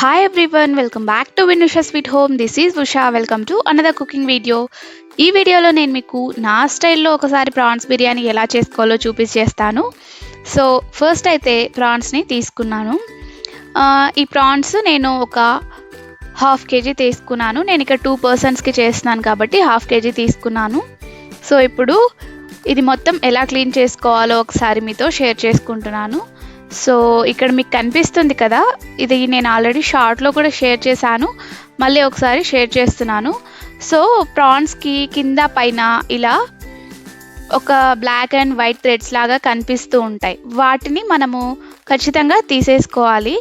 Hi everyone welcome back to Vinusha sweet home this is Usha welcome to another cooking video ఈ వీడియోలో నేను మీకు నా స్టైల్లో ఒకసారి ప్రాన్స్ బిర్యానీ ఎలా చేసుకోవాలో చూపించేస్తాను. సో ఫస్ట్ అయితే ప్రాన్స్ని తీసుకున్నాను. ఈ ప్రాన్స్ నేను ఒక హాఫ్ కేజీ తీసుకున్నాను. నేను ఇక్కడ టూ పర్సన్స్కి చేస్తున్నాను కాబట్టి హాఫ్ కేజీ తీసుకున్నాను. సో ఇప్పుడు ఇది మొత్తం ఎలా క్లీన్ చేసుకోవాలో ఒకసారి మీతో షేర్ చేసుకుంటున్నాను. సో ఇక్కడ మీకు కనిపిస్తుంది కదా ఇది నేను ఆల్రెడీ షార్ట్లో కూడా షేర్ చేశాను మళ్ళీ ఒకసారి షేర్ చేస్తున్నాను. సో ప్రాన్స్కి కింద పైన ఇలా ఒక బ్లాక్ అండ్ వైట్ థ్రెడ్స్ లాగా కనిపిస్తూ ఉంటాయి. వాటిని మనము ఖచ్చితంగా తీసేసుకోవాలి.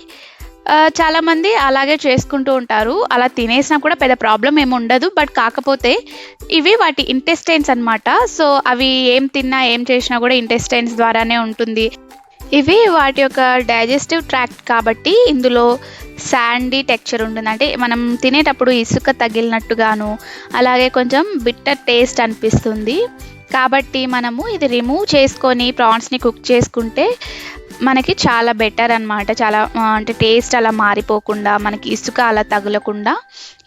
చాలామంది అలాగే చేసుకుంటూ ఉంటారు. అలా తినేసినా కూడా పెద్ద ప్రాబ్లం ఏమి ఉండదు. బట్ కాకపోతే ఇవి వాటి ఇంటెస్టైన్స్ అనమాట సో అవి ఏం తిన్నా ఏం చేసినా కూడా ఇంటెస్టైన్స్ ద్వారానే ఉంటుంది. ఇవి వాటి యొక్క డైజెస్టివ్ ట్రాక్ట్ కాబట్టి ఇందులో శాండీ టెక్చర్ ఉంటుంది. అంటే మనం తినేటప్పుడు ఇసుక తగిలినట్టుగాను అలాగే కొంచెం బిట్టర్ టేస్ట్ అనిపిస్తుంది. కాబట్టి మనము ఇది రిమూవ్ చేసుకొని ప్రాన్స్ని కుక్ చేసుకుంటే మనకి చాలా బెటర్ అన్నమాట. చాలా అంటే టేస్ట్ అలా మారిపోకుండా మనకి ఇసుక అలా తగలకుండా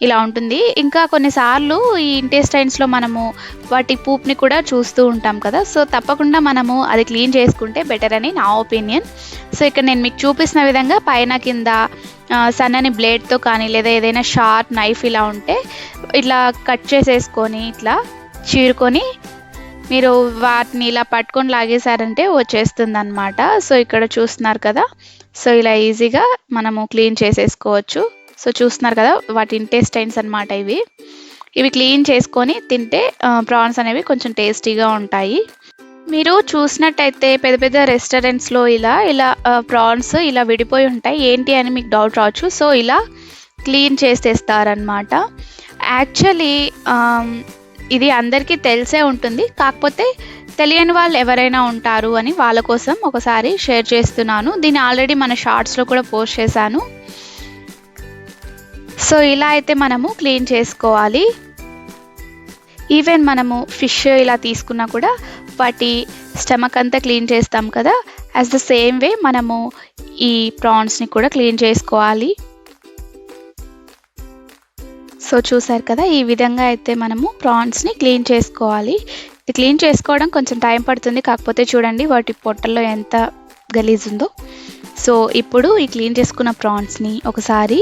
ఇలా ఉంటుంది. ఇంకా కొన్నిసార్లు ఈ ఇంటెస్టైన్స్లో మనము వాటి పూప్ని కూడా చూస్తూ ఉంటాం కదా. సో తప్పకుండా మనము అది క్లీన్ చేసుకుంటే బెటర్ అని నా ఒపీనియన్ సో ఇక్కడ నేను మీకు చూపిస్తున్న విధంగా పైన కింద సన్నని బ్లేడ్తో కానీ లేదా ఏదైనా షార్ప్ నైఫ్ ఇలా ఉంటే ఇట్లా కట్ చేసేసుకొని ఇట్లా చీరుకొని మీరు వాటిని ఇలా పట్టుకొని లాగేశారంటే వచ్చేస్తుంది అనమాట సో ఇక్కడ చూస్తున్నారు కదా. సో ఇలా ఈజీగా మనము క్లీన్ చేసేసుకోవచ్చు. సో చూస్తున్నారు కదా వాటి ఇంటెస్టైన్స్ అన్నమాట ఇవి. ఇవి క్లీన్ చేసుకొని తింటే ప్రాన్స్ అనేవి కొంచెం టేస్టీగా ఉంటాయి. మీరు చూసినట్టయితే పెద్ద పెద్ద రెస్టారెంట్స్లో ఇలా ఇలా ప్రాన్స్ ఇలా విడిపోయి ఉంటాయి. ఏంటి అని మీకు డౌట్ రావచ్చు. సో ఇలా క్లీన్ చేసేస్తారనమాట యాక్చువల్లీ ఇది అందరికీ తెలిసే ఉంటుంది. కాకపోతే తెలియని వాళ్ళు ఎవరైనా ఉంటారు అని వాళ్ళ కోసం ఒకసారి షేర్ చేస్తున్నాను. దీన్ని ఆల్రెడీ మన షార్ట్స్లో కూడా పోస్ట్ చేశాను. సో ఇలా అయితే మనము క్లీన్ చేసుకోవాలి. ఈవెన్ మనము ఫిష్ ఇలా తీసుకున్నా కూడా వాటి స్టమక్ అంతా క్లీన్ చేస్తాం కదా. యాజ్ ద సేమ్ వే మనము ఈ ప్రాన్స్ని కూడా క్లీన్ చేసుకోవాలి. సో చూసారు కదా ఈ విధంగా అయితే మనము ప్రాన్స్ని క్లీన్ చేసుకోవాలి. ఇది క్లీన్ చేసుకోవడం కొంచెం టైం పడుతుంది కాకపోతే చూడండి వాటి పొట్టలో ఎంత గలీజ్ ఉందో. సో ఇప్పుడు ఈ క్లీన్ చేసుకున్న ప్రాన్స్ని ఒకసారి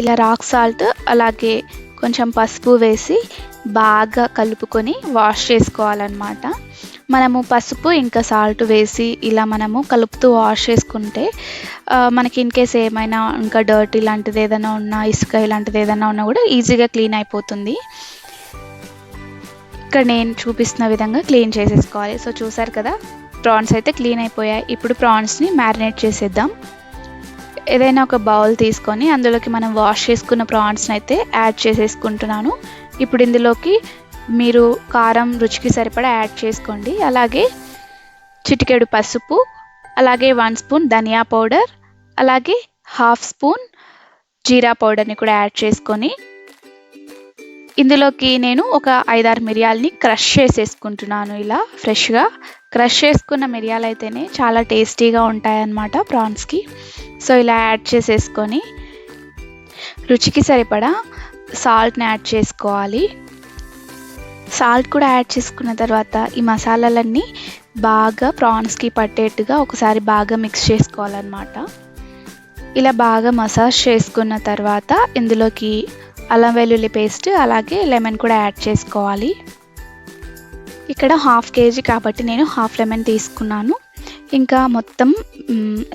ఇలా రాక్ సాల్ట్ అలాగే కొంచెం పసుపు వేసి బాగా కలుపుకొని వాష్ చేసుకోవాలన్నమాట. మనము పసుపు ఇంకా సాల్ట్ వేసి ఇలా మనము కలుపుతూ వాష్ చేసుకుంటే మనకి ఇన్ కేస్ ఏమైనా ఇంకా డర్ట్ ఇలాంటిది ఏదైనా ఉన్నా ఇసుక ఇలాంటిది ఏదైనా ఉన్నా కూడా ఈజీగా క్లీన్ అయిపోతుంది. ఇక్కడ నేను చూపిస్తున్న విధంగా క్లీన్ చేసేసుకోవాలి. సో చూసారు కదా ప్రాన్స్ అయితే క్లీన్ అయిపోయాయి. ఇప్పుడు ప్రాన్స్ని మ్యారినేట్ చేసేద్దాం. ఏదైనా ఒక బౌల్ తీసుకొని అందులోకి మనం వాష్ చేసుకున్న ప్రాన్స్ని అయితే యాడ్ చేసేసుకుంటున్నాను. ఇప్పుడు ఇందులోకి మీరు కారం రుచికి సరిపడా యాడ్ చేసుకోండి. అలాగే చిటికెడు పసుపు అలాగే వన్ స్పూన్ ధనియా పౌడర్ అలాగే హాఫ్ స్పూన్ జీరా పౌడర్ని కూడా యాడ్ చేసుకొని ఇందులోకి నేను ఒక ఐదారు మిరియాలని క్రష్ చేసేసుకుంటున్నాను ఇలా ఫ్రెష్గా. క్రష్ చేసుకున్న మిరియాలు అయితేనే చాలా టేస్టీగా ఉంటాయన్నమాట ప్రాన్స్కి. సో ఇలా యాడ్ చేసేసుకొని రుచికి సరిపడా సాల్ట్ని యాడ్ చేసుకోవాలి. సాల్ట్ కూడా యాడ్ చేసుకున్న తర్వాత ఈ మసాలాలన్నీ బాగా ప్రాన్స్కి పట్టేట్టుగా ఒకసారి బాగా మిక్స్ చేసుకోవాలన్నమాట. ఇలా బాగా మసాజ్ చేసుకున్న తర్వాత ఇందులోకి అల్లం వెల్లుల్లి పేస్ట్ అలాగే లెమన్ కూడా యాడ్ చేసుకోవాలి. ఇక్కడ హాఫ్ కేజీ కాబట్టి నేను హాఫ్ లెమన్ తీసుకున్నాను. ఇంకా మొత్తం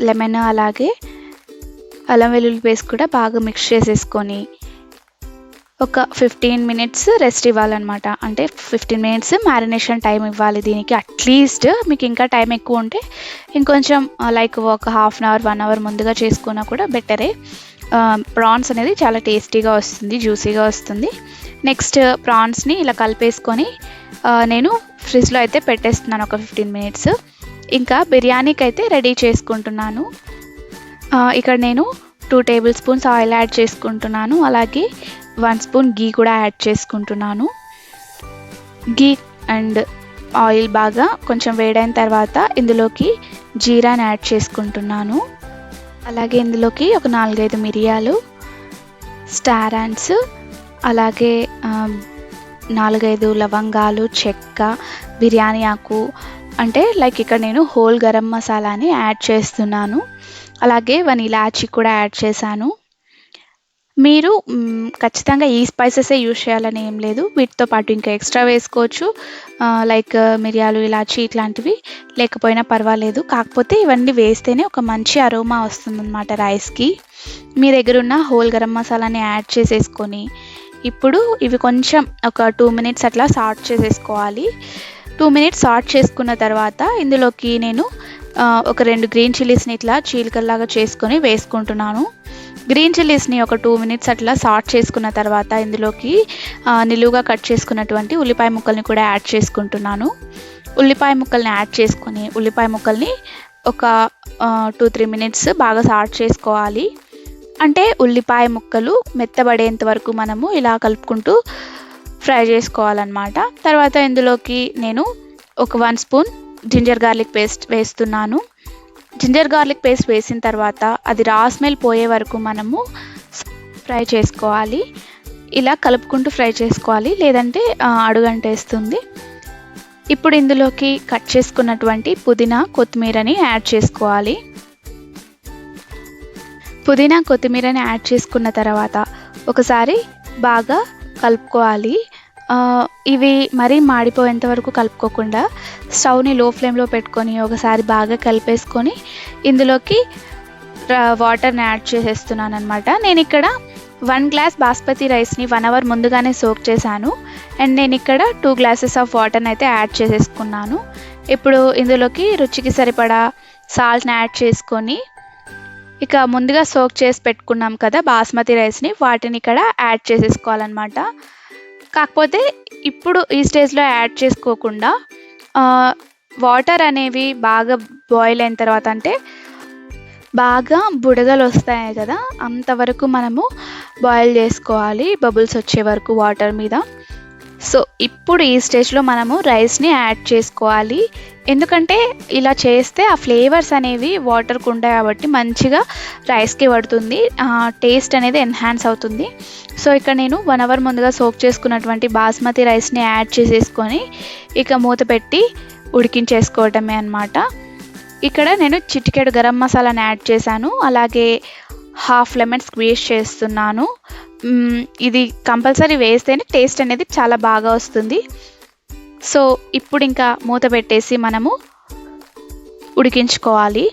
లెమన్ అలాగే అల్లం వెల్లుల్లి పేస్ట్ కూడా బాగా మిక్స్ చేసేసుకొని ఒక ఫిఫ్టీన్ మినిట్స్ రెస్ట్ ఇవ్వాలన్నమాట. అంటే ఫిఫ్టీన్ మినిట్స్ మ్యారినేషన్ టైం ఇవ్వాలి దీనికి. అట్లీస్ట్ మీకు ఇంకా టైం ఎక్కువ ఉంటే ఇంకొంచెం uh, లైక్ ఒక half an hour one hour ముందుగా చేసుకున్నా కూడా బెటరే ప్రాన్స్ uh, అనేది చాలా టేస్టీగా వస్తుంది జ్యూసీగా వస్తుంది. నెక్స్ట్ ప్రాన్స్ని uh, ఇలా కలిపేసుకొని నేను ఫ్రిడ్జ్లో అయితే పెట్టేస్తున్నాను ఒక ఫిఫ్టీన్ మినిట్స్ ఇంకా బిర్యానీకి అయితే రెడీ చేసుకుంటున్నాను ఇక్కడ నేను two table spoons oil add చేసుకుంటున్నాను. అలాగే వన్ స్పూన్ గీ కూడా యాడ్ చేసుకుంటున్నాను. గీ అండ్ ఆయిల్ బాగా కొంచెం వేడైన తర్వాత ఇందులోకి జీరాని యాడ్ చేసుకుంటున్నాను. అలాగే ఇందులోకి ఒక నాలుగైదు మిరియాలు స్టార్ అలాగే నాలుగైదు లవంగాలు చెక్క బిర్యానీ ఆకు అంటే లైక్ ఇక్కడ నేను హోల్ గరం మసాలాని యాడ్ చేస్తున్నాను. అలాగే వన్ ఇలాచి కూడా యాడ్ చేశాను. మీరు ఖచ్చితంగా ఈ స్పైసెసే యూజ్ చేయాలని ఏం లేదు. వీటితో పాటు ఇంకా ఎక్స్ట్రా వేసుకోవచ్చు. లైక్ మిరియాలు ఇలాచి ఇట్లాంటివి. లేకపోయినా పర్వాలేదు. కాకపోతే ఇవన్నీ వేస్తేనే ఒక మంచి అరోమా వస్తుందన్నమాట రైస్కి మీ దగ్గర ఉన్న హోల్ గరం మసాలాని యాడ్ చేసేసుకొని ఇప్పుడు ఇవి కొంచెం ఒక టూ మినిట్స్ అట్లా సార్ట్ చేసేసుకోవాలి. టూ మినిట్స్ సార్ట్ చేసుకున్న తర్వాత ఇందులోకి నేను ఒక రెండు గ్రీన్ చిల్లీస్ని ఇట్లా చీలికల్లాగా చేసుకొని వేసుకుంటున్నాను. గ్రీన్ చిల్లీస్ని ఒక టూ మినిట్స్ అట్లా సార్ట్ చేసుకున్న తర్వాత ఇందులోకి నిలువుగా కట్ చేసుకున్నటువంటి ఉల్లిపాయ ముక్కల్ని కూడా యాడ్ చేసుకుంటున్నాను. ఉల్లిపాయ ముక్కల్ని యాడ్ చేసుకొని ఉల్లిపాయ ముక్కల్ని ఒక టూ త్రీ మినిట్స్ బాగా సార్ట్ చేసుకోవాలి. అంటే ఉల్లిపాయ ముక్కలు మెత్తబడేంత వరకు మనము ఇలా కలుపుకుంటూ ఫ్రై చేసుకోవాలన్నమాట. తర్వాత ఇందులోకి నేను ఒక one spoon ginger garlic paste వేస్తున్నాను. జింజర్ గార్లిక్ పేస్ట్ వేసిన తర్వాత అది రా స్మెల్ పోయే వరకు మనము ఫ్రై చేసుకోవాలి. ఇలా కలుపుకుంటూ ఫ్రై చేసుకోవాలి. లేదంటే అడుగంటేస్తుంది. ఇప్పుడు ఇందులోకి కట్ చేసుకున్నటువంటి పుదీనా కొత్తిమీరని యాడ్ చేసుకోవాలి. పుదీనా కొత్తిమీరని యాడ్ చేసుకున్న తర్వాత ఒకసారి బాగా కలుపుకోవాలి. ఇవి మరీ మాడిపోయేంత వరకు కలుపుకోకుండా స్టవ్ని లో ఫ్లేమ్లో పెట్టుకొని ఒకసారి బాగా కలిపేసుకొని ఇందులోకి వాటర్ని యాడ్ చేసేస్తున్నాను అనమాట నేను ఇక్కడ వన్ గ్లాస్ బాస్మతి రైస్ని వన్ అవర్ ముందుగానే సోక్ చేశాను. అండ్ నేను ఇక్కడ టూ గ్లాసెస్ ఆఫ్ వాటర్ని అయితే యాడ్ చేసేసుకున్నాను. ఇప్పుడు ఇందులోకి రుచికి సరిపడా సాల్ట్ని యాడ్ చేసుకొని ఇక ముందుగా సోక్ చేసి పెట్టుకున్నాం కదా బాస్మతి రైస్ని వాటిని ఇక్కడ యాడ్ చేసేసుకోవాలన్నమాట. కాకపోతే ఇప్పుడు ఈ స్టేజ్లో యాడ్ చేసుకోకుండా వాటర్ అనేవి బాగా బాయిల్ అయిన తర్వాత అంటే బాగా బుడగలు వస్తాయి కదా అంతవరకు మనము బాయిల్ చేసుకోవాలి బబుల్స్ వచ్చే వరకు వాటర్ మీద. సో ఇప్పుడు ఈ స్టేజ్లో మనము రైస్ని యాడ్ చేసుకోవాలి. ఎందుకంటే ఇలా చేస్తే ఆ ఫ్లేవర్స్ అనేవి వాటర్కి ఉంటాయి కాబట్టి మంచిగా రైస్కి పడుతుంది. టేస్ట్ అనేది ఎన్హాన్స్ అవుతుంది. సో ఇక్కడ నేను వన్ అవర్ ముందుగా సోక్ చేసుకున్నటువంటి బాస్మతి రైస్ని యాడ్ చేసేసుకొని ఇక మూత పెట్టి ఉడికించేసుకోవటమే అన్నమాట. ఇక్కడ నేను చిటికెడు గరం మసాలాని యాడ్ చేశాను. అలాగే హాఫ్ లెమన్ స్క్వీజ్ చేస్తున్నాను. ఇది కంపల్సరీ వేస్తేనే టేస్ట్ అనేది చాలా బాగా వస్తుంది. సో ఇప్పుడు ఇంకా మూత పెట్టేసి మనము ఉడికించుకోవాలి.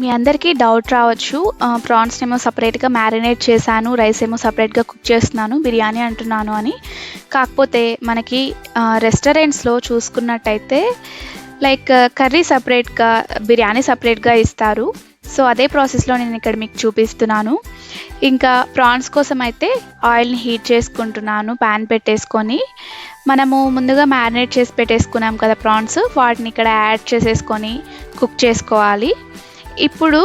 మీ అందరికీ డౌట్ రావచ్చు. ప్రాన్స్ ఏమో సపరేట్గా మ్యారినేట్ చేశాను రైస్ ఏమో సపరేట్గా కుక్ చేస్తున్నాను బిర్యానీ అంటున్నాను అని. కాకపోతే మనకి రెస్టారెంట్స్లో చూసుకున్నట్టయితే లైక్ కర్రీ సపరేట్గా బిర్యానీ సపరేట్గా ఇస్తారు. సో అదే ప్రాసెస్లో నేను ఇక్కడ మీకు చూపిస్తున్నాను. ఇంకా ప్రాన్స్ కోసం అయితే ఆయిల్ని హీట్ చేసుకుంటున్నాను ప్యాన్ పెట్టేసుకొని. మనము ముందుగా మ్యారినేట్ చేసి పెట్టేసుకున్నాం కదా ప్రాన్స్ వాటిని ఇక్కడ యాడ్ చేసేసుకొని కుక్ చేసుకోవాలి. ఇప్పుడు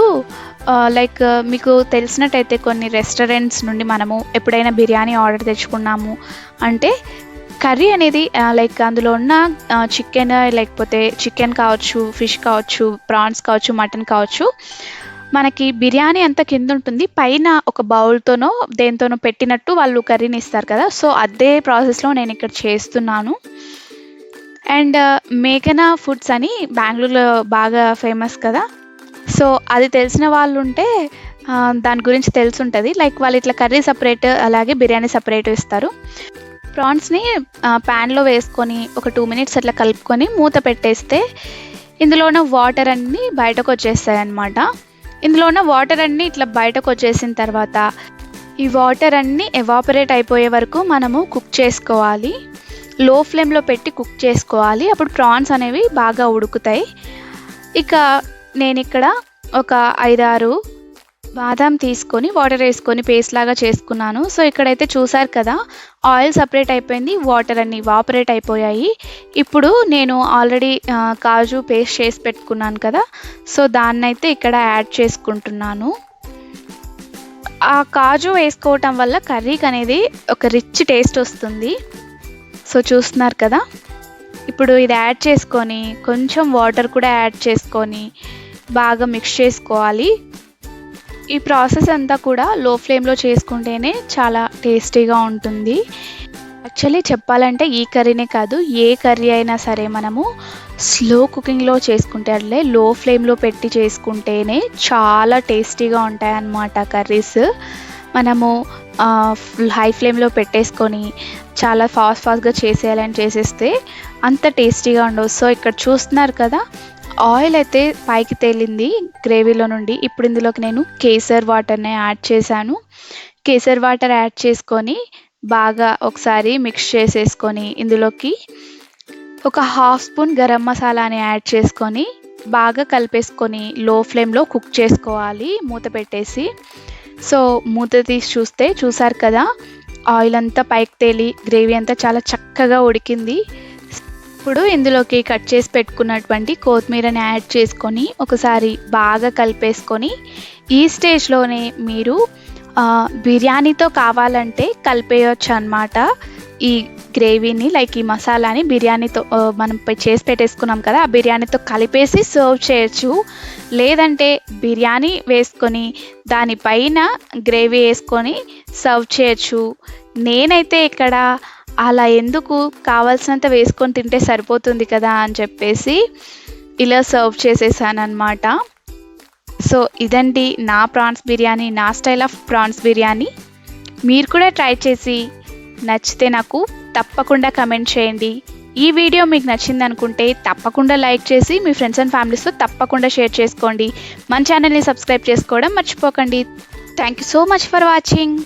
లైక్ మీకు తెలిసినట్టయితే కొన్ని రెస్టారెంట్స్ నుండి మనము ఎప్పుడైనా బిర్యానీ ఆర్డర్ తెచ్చుకున్నాము అంటే కర్రీ అనేది లైక్ అందులో ఉన్న చికెన్ లేకపోతే చికెన్ కావచ్చు ఫిష్ కావచ్చు ప్రాన్స్ కావచ్చు మటన్ కావచ్చు మనకి బిర్యానీ అంత కింద ఉంటుంది. పైన ఒక బౌల్తోనో దేంతోనో పెట్టినట్టు వాళ్ళు కర్రీని ఇస్తారు కదా. సో అదే ప్రాసెస్లో నేను ఇక్కడ చేస్తున్నాను. అండ్ మేఘనా ఫుడ్స్ అని బెంగళూరులో బాగా ఫేమస్ కదా. సో అది తెలిసిన వాళ్ళు ఉంటే దాని గురించి తెలుసుంటుంది. లైక్ వాళ్ళు ఇట్లా కర్రీ సపరేట్ అలాగే బిర్యానీ సపరేట్ ఇస్తారు. ప్రాన్స్ని ప్యాన్లో వేసుకొని ఒక టూ మినిట్స్ అట్లా కలుపుకొని మూత పెట్టేస్తే ఇందులో ఉన్న వాటర్ అన్నీ బయటకు వచ్చేస్తాయి అన్నమాట ఇందులో ఉన్న వాటర్ అన్నీ ఇట్లా బయటకు వచ్చేసిన తర్వాత ఈ వాటర్ అన్నీ ఎవాపరేట్ అయిపోయే వరకు మనము కుక్ చేసుకోవాలి. లో ఫ్లేమ్లో పెట్టి కుక్ చేసుకోవాలి. అప్పుడు ప్రాన్స్ అనేవి బాగా ఉడుకుతాయి. ఇక నేను ఇక్కడ ఒక ఐదారు బాదం తీసుకొని వాటర్ వేసుకొని పేస్ట్ లాగా చేసుకున్నాను. సో ఇక్కడైతే చూసారు కదా ఆయిల్ సపరేట్ అయిపోయింది వాటర్ అన్ని వాపరేట్ అయిపోయాయి. ఇప్పుడు నేను ఆల్రెడీ కాజు పేస్ట్ చేసి పెట్టుకున్నాను కదా సో దాన్నైతే ఇక్కడ యాడ్ చేసుకుంటున్నాను. ఆ కాజు వేసుకోవటం వల్ల కర్రీకి అనేది ఒక రిచ్ టేస్ట్ వస్తుంది. సో చూస్తున్నారు కదా ఇప్పుడు ఇది యాడ్ చేసుకొని కొంచెం వాటర్ కూడా యాడ్ చేసుకొని బాగా మిక్స్ చేసుకోవాలి. ఈ ప్రాసెస్ అంతా కూడా లో ఫ్లేమ్లో చేసుకుంటేనే చాలా టేస్టీగా ఉంటుంది. యాక్చువల్లీ చెప్పాలంటే ఈ కర్రీనే కాదు ఏ కర్రీ అయినా సరే మనము స్లో కుకింగ్లో చేసుకుంటే అట్లే లో ఫ్లేమ్లో పెట్టి చేసుకుంటేనే చాలా టేస్టీగా ఉంటాయి అన్నమాట కర్రీస్. మనము హై ఫ్లేమ్లో పెట్టేసుకొని చాలా ఫాస్ట్ ఫాస్ట్గా చేసేయాలని చేసేస్తే అంత టేస్టీగా ఉండవు. సో ఇక్కడ చూస్తున్నారు కదా ఆయిల్ అయితే పైకి తేలింది గ్రేవీలో నుండి. ఇప్పుడు ఇందులోకి నేను కేసర్ వాటర్ని యాడ్ చేశాను. కేసర్ వాటర్ యాడ్ చేసుకొని బాగా ఒకసారి మిక్స్ చేసేసుకొని ఇందులోకి ఒక హాఫ్ స్పూన్ గరం మసాలాని యాడ్ చేసుకొని బాగా కలిపేసుకొని లో ఫ్లేమ్లో కుక్ చేసుకోవాలి మూత పెట్టేసి. సో మూత తీసి చూస్తే చూసారు కదా ఆయిల్ అంతా పైకి తేలి గ్రేవీ అంతా చాలా చక్కగా ఉడికింది. ఇప్పుడు ఇందులోకి కట్ చేసి పెట్టుకున్నటువంటి కొత్తిమీరని యాడ్ చేసుకొని ఒకసారి బాగా కలిపేసుకొని ఈ స్టేజ్లోనే మీరు బిర్యానీతో కావాలంటే కలిపేయచ్చు అనమాట ఈ గ్రేవీని లైక్ ఈ మసాలాని బిర్యానీతో మనం చేసి పెట్టేసుకున్నాం కదా ఆ బిర్యానీతో కలిపేసి సర్వ్ చేయొచ్చు. లేదంటే బిర్యానీ వేసుకొని దానిపైన గ్రేవీ వేసుకొని సర్వ్ చేయొచ్చు. నేనైతే ఇక్కడ అలా ఎందుకు కావాల్సినంత వేసుకొని తింటే సరిపోతుంది కదా అని చెప్పేసి ఇలా సర్వ్ చేసేసాను సో ఇదండి నా ప్రాన్స్ బిర్యానీ నా స్టైల్ ఆఫ్ ప్రాన్స్ బిర్యానీ. మీరు కూడా ట్రై చేసి నచ్చితే నాకు తప్పకుండా కమెంట్ చేయండి. ఈ వీడియో మీకు నచ్చింది అనుకుంటే తప్పకుండా లైక్ చేసి మీ ఫ్రెండ్స్ అండ్ ఫ్యామిలీస్తో తప్పకుండా షేర్ చేసుకోండి. మన ఛానల్ని సబ్స్క్రైబ్ చేసుకోవడం మర్చిపోకండి. Thank you so much for watching.